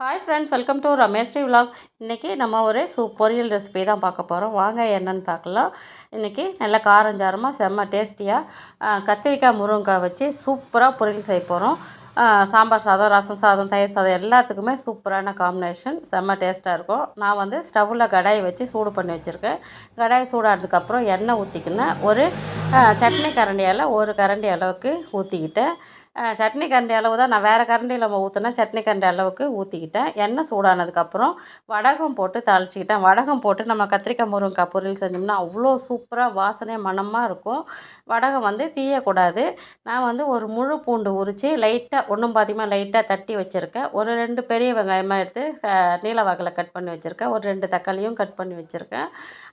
Hi friends welcome to Ramesh T vlog இன்றைக்கி நம்ம ஒரு சூப் பொரியல் ரெசிபி தான் பார்க்க போகிறோம் வாங்க என்னன்னு பார்க்கலாம். இன்றைக்கி நல்லா காரஞ்சாரமாக செம்ம டேஸ்டியாக கத்திரிக்காய் முருங்கைக்காய் வச்சு சூப்பராக பொரியல் செய்ய போகிறோம் சாம்பார் சாதம் ரசம் சாதம் தயிர் சாதம் எல்லாத்துக்குமே சூப்பரான காம்பினேஷன் செம்ம டேஸ்ட்டாக இருக்கும். நான் வந்து ஸ்டவ்வில் கடாயை வச்சு சூடு பண்ணி வச்சுருக்கேன். கடாய் சூடானதுக்கப்புறம் எண்ணெய் ஊற்றிக்கினேன் ஒரு சட்னி கரண்டியால் ஒரு கரண்டி அளவுக்கு ஊற்றிக்கிட்டேன் சட்னி கரண்டி அளவு தான். நான் வேறு கரண்டியில் நம்ம ஊற்றினா சட்னி கரண்டி அளவுக்கு ஊற்றிக்கிட்டேன் எண்ணெய் சூடானதுக்கப்புறம் வடகம் போட்டு தாளிச்சிக்கிட்டேன். வடகம் போட்டு நம்ம கத்திரிக்காய் முருங்கைக்காய் பொரியல் செஞ்சோம்னா அவ்வளோ சூப்பராக வாசனை மணமாக இருக்கும். வடகம் வந்து தீயக்கூடாது. நான் வந்து ஒரு முழு பூண்டு உரித்து லைட்டாக ஒன்றும் பாதிமாக லைட்டாக தட்டி வச்சுருக்கேன். ஒரு ரெண்டு பெரிய வெங்காயமாக எடுத்து நீல வாக்கில் கட் பண்ணி வச்சுருக்கேன். ஒரு ரெண்டு தக்காளியும் கட் பண்ணி வச்சுருக்கேன்.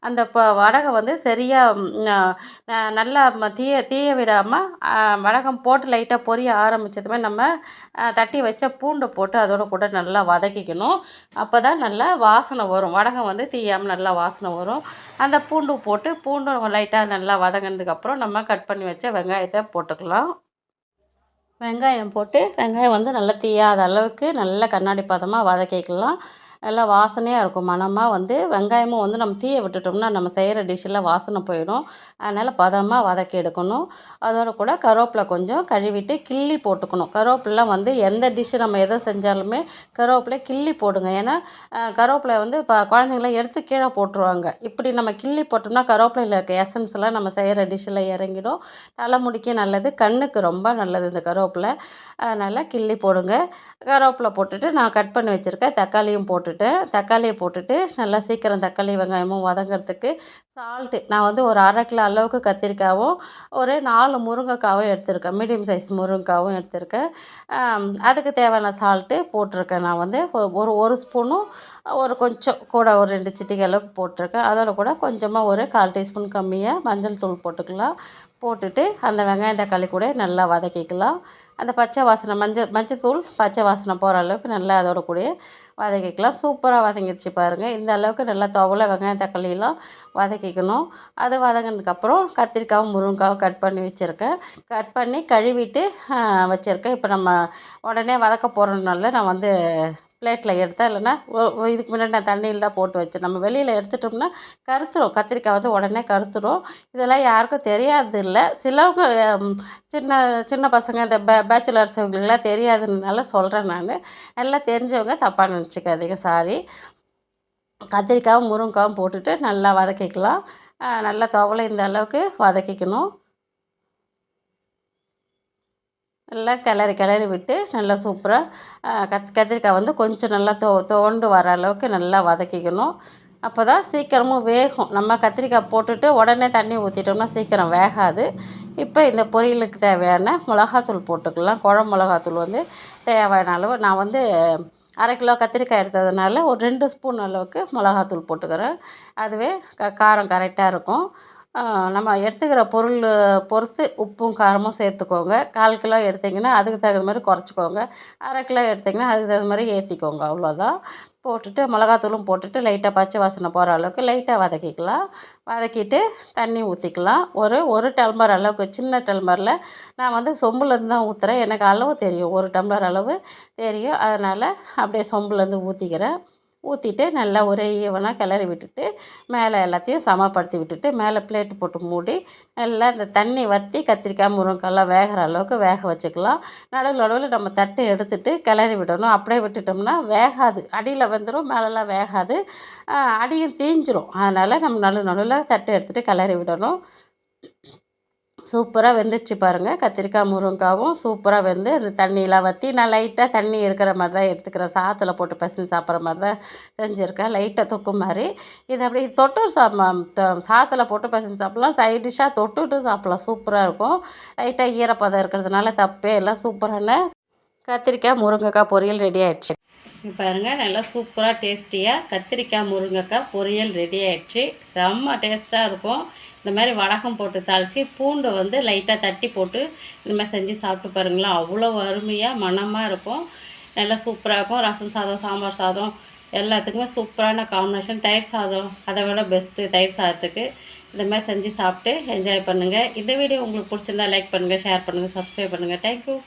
அந்த இப்போ வடகை வந்து சரியாக நல்லா தீய தீய விடாமல் வடகம் போட்டு லைட்டாக பொரிய ஆரம்பித்ததுமே நம்ம தட்டி வச்ச பூண்டை போட்டு அதோட கூட நல்லா வதக்கிக்கணும். அப்போ தான் நல்லா வாசனை வரும். வடகம் வந்து தீயாமல் நல்லா வாசனை வரும். அந்த பூண்டு போட்டு பூண்டு லைட்டாக நல்லா வதங்கினதுக்கப்புறம் நம்ம கட் பண்ணி வச்ச வெங்காயத்தை போட்டுக்கலாம். வெங்காயம் போட்டு வெங்காயம் வந்து நல்லா தீயாத அளவுக்கு நல்லா கண்ணாடி பதமாக வதக்கிக்கலாம். நல்லா வாசனையாக இருக்கும். மணமாக வந்து வெங்காயமும் வந்து நம்ம தீயை விட்டுட்டோம்னா நம்ம செய்கிற டிஷ்ஷில் வாசனை போயிடும். அதனால் பதமாக வதக்கி எடுக்கணும். அதோட கூட கருவேப்பிலை கொஞ்சம் கழுவிட்டு கிள்ளி போட்டுக்கணும். கருவேப்பிலாம் வந்து எந்த டிஷ்ஷு நம்ம எதை செஞ்சாலுமே கருவேப்பிலை கிள்ளி போடுங்க. ஏன்னா கருவேப்பிலை வந்து இப்போ குழந்தைங்களாம் எடுத்து கீழே போட்டுருவாங்க. இப்படி நம்ம கிள்ளி போட்டோம்னா கருவேப்பிலையில் இருக்க எசன்ஸ்லாம் நம்ம செய்கிற டிஷ்ஷில் இறங்கிடும். தலைமுடிக்கு நல்லது கண்ணுக்கு ரொம்ப நல்லது இந்த கருவேப்பிலை. அதனால் கிள்ளி போடுங்க. கருவேப்பிலை போட்டுட்டு நான் கட் பண்ணி வச்சுருக்கேன் தக்காளியும் போட்டு போட்டுட்டேன். தக்காளியை போட்டுட்டு நல்லா சீக்கிரம் தக்காளி வெங்காயமும் வதங்கிறதுக்கு சால்ட்டு நான் வந்து ஒரு அரை கிலோ அளவுக்கு கத்திரிக்காயும் ஒரு நாலு முருங்கைக்காவும் எடுத்திருக்கேன். மீடியம் சைஸ் முருங்கைக்காவும் எடுத்திருக்கேன். அதுக்கு தேவையான சால்ட்டு போட்டிருக்கேன் நான் வந்து. ஒரு ஒரு ஸ்பூனும் ஒரு கொஞ்சம் கூட ஒரு ரெண்டு சிட்டிகை அளவுக்கு போட்டிருக்கேன். அதோட கூட கொஞ்சமாக ஒரு கால் டீஸ்பூன் கம்மியாக மஞ்சள் தூள் போட்டுக்கலாம். போட்டுட்டு அந்த வெங்காயம் தக்காளி கூட நல்லா வதக்கிக்கலாம். அந்த பச்சை வாசனை மஞ்சள் மஞ்சத்தூள் பச்சை வாசனை போகிற அளவுக்கு நல்லா அதோட கூட வதக்கிக்கலாம் சூப்பராக வதங்கிடுச்சு பாருங்கள் இந்த அளவுக்கு நல்லா துவலை வெங்காயம் தக்காளியெல்லாம் வதக்கிக்கணும். அது வதங்கினதுக்கப்புறம் கத்திரிக்காவும் முருங்கைக்காவும் கட் பண்ணி வச்சுருக்கேன். கட் பண்ணி கழுவிட்டு வச்சுருக்கேன். இப்போ நம்ம உடனே வதக்க போகிறதுனால நான் வந்து பிளேட்டில் எடுத்தால் இல்லைன்னா இதுக்கு முன்னாடி நான் தண்ணியில் தான் போட்டு வச்சேன். நம்ம வெளியில் எடுத்துட்டோம்னா கருத்துரும். கத்திரிக்காய் வந்து உடனே கருத்துரும். இதெல்லாம் யாருக்கும் தெரியாது இல்லை சிலவங்க சின்ன சின்ன பசங்க இந்த பே பேச்சுலர்ஸ் இவங்களுக்குலாம் தெரியாதுனால சொல்கிறேன் நான். நல்லா தெரிஞ்சவங்க தப்பாக நினச்சிக்காதீங்க. சாரி கத்திரிக்காயும் முருங்காயும் போட்டுட்டு நல்லா வதக்கிக்கலாம். நல்லா துவலை இந்த அளவுக்கு வதக்கிக்கணும். நல்லா கிளறி கிளறி விட்டு நல்லா சூப்பராக கத் கத்திரிக்காய் வந்து கொஞ்சம் நல்லா தோ தோண்டு வர அளவுக்கு நல்லா வதக்கிக்கணும். அப்போ தான் சீக்கிரமும் வேகும். நம்ம கத்திரிக்காய் போட்டுட்டு உடனே தண்ணி ஊற்றிட்டோம்னா சீக்கிரம் வேகாது. இப்போ இந்த பொரியலுக்கு தேவையான மிளகாத்தூள் போட்டுக்கலாம். குழம்பு மிளகாத்தூள் வந்து தேவையான அளவு. நான் வந்து அரை கிலோ கத்திரிக்காய் எடுத்ததுனால ஒரு ரெண்டு ஸ்பூன் அளவுக்கு மிளகாத்தூள் போட்டுக்கிறேன். அதுவே க காரம் கரெக்டாக இருக்கும். நம்ம எடுத்துக்கிற பொருள் பொறுத்து உப்பும் காரமும் சேர்த்துக்கோங்க. கால் கிலோ எடுத்திங்கன்னா அதுக்கு தகுந்த மாதிரி குறைச்சிக்கோங்க. அரை கிலோ எடுத்திங்கன்னா அதுக்கு தகுந்த மாதிரி ஏற்றிக்கோங்க அவ்வளோதான். போட்டுட்டு மிளகாத்தூளும் போட்டுட்டு லைட்டாக பச்சை வாசனை போகிற அளவுக்கு லைட்டாக வதக்கிக்கலாம். வதக்கிட்டு தண்ணி ஊற்றிக்கலாம் ஒரு ஒரு டம்ளர் அளவுக்கு சின்ன டம்ளரில் நான் வந்து சொம்புலேருந்து தான் ஊற்றுறேன் எனக்கு அளவு தெரியும். ஒரு டம்ளர் அளவு தெரியும். அதனால் அப்படியே சொம்புலேருந்து ஊற்றிக்கிறேன் ஊற்றிட்டு நல்லா ஒரே ஈவனாக கிளறி விட்டுட்டு மேலே எல்லாத்தையும் சமப்படுத்தி விட்டுட்டு மேலே பிளேட்டு போட்டு மூடி நல்லா இந்த தண்ணி வற்றி கத்திரிக்காய் முருங்கைக்காய்லாம் வேகிற அளவுக்கு வேக வச்சுக்கலாம். நடுவில் நடுவில் நம்ம தட்டு எடுத்துட்டு கிளறி விடணும். அப்படியே விட்டுட்டோம்னா வேகாது. அடியில் வந்துடும் மேலெலாம் வேகாது. அடியும் தீஞ்சிரும். அதனால் நம்ம நடு நடுவில் தட்டு எடுத்துகிட்டு கிளறி விடணும். சூப்பராக வெந்துச்சு பாருங்கள் கத்திரிக்காய் முருங்காவும் சூப்பராக வெந்து அந்த தண்ணியெலாம் வற்றி நான் லைட்டாக தண்ணி இருக்கிற மாதிரி தான் எடுத்துக்கிறேன். சாத்தில் போட்டு பசங்க சாப்பிட்ற மாதிரி தான் செஞ்சுருக்கேன் லைட்டாக தொக்கு மாதிரி. இது அப்படி தொட்டும் சாப்பிட சாத்தில் போட்டு பசங்க சாப்பிட்லாம். சைட் டிஷ்ஷாக தொட்டுட்டும் சாப்பிட்லாம். சூப்பராக இருக்கும். லைட்டாக ஈரப்பதம் இருக்கிறதுனால தப்பே எல்லாம் சூப்பரான கத்திரிக்காய் முருங்கைக்காய் பொரியல் ரெடி ஆகிடுச்சு பாருங்கள் நல்லா சூப்பராக டேஸ்டியாக கத்திரிக்காய் முருங்கைக்காய் பொரியல் ரெடி ஆகிடுச்சு செம்ம டேஸ்ட்டாக இருக்கும். இந்த மாதிரி வடகம் போட்டு தாளித்து பூண்டு வந்து லைட்டாக தட்டி போட்டு இந்த மாதிரி செஞ்சு சாப்பிட்டு பாருங்களேன். அவ்வளோ அருமையாக மணமாக இருக்கும். நல்லா சூப்பராக இருக்கும். ரசம் சாதம் சாம்பார் சாதம் எல்லாத்துக்குமே சூப்பரான காம்பினேஷன் தயிர் சாதம் அதை விட பெஸ்ட்டு தயிர் சாதத்துக்கு. இந்த மாதிரி செஞ்சு சாப்பிட்டு என்ஜாய் பண்ணுங்கள் இந்த வீடியோ உங்களுக்கு பிடிச்சிருந்தா லைக் பண்ணுங்கள் ஷேர் பண்ணுங்கள் சப்ஸ்கிரைப் பண்ணுங்கள் தேங்க்யூ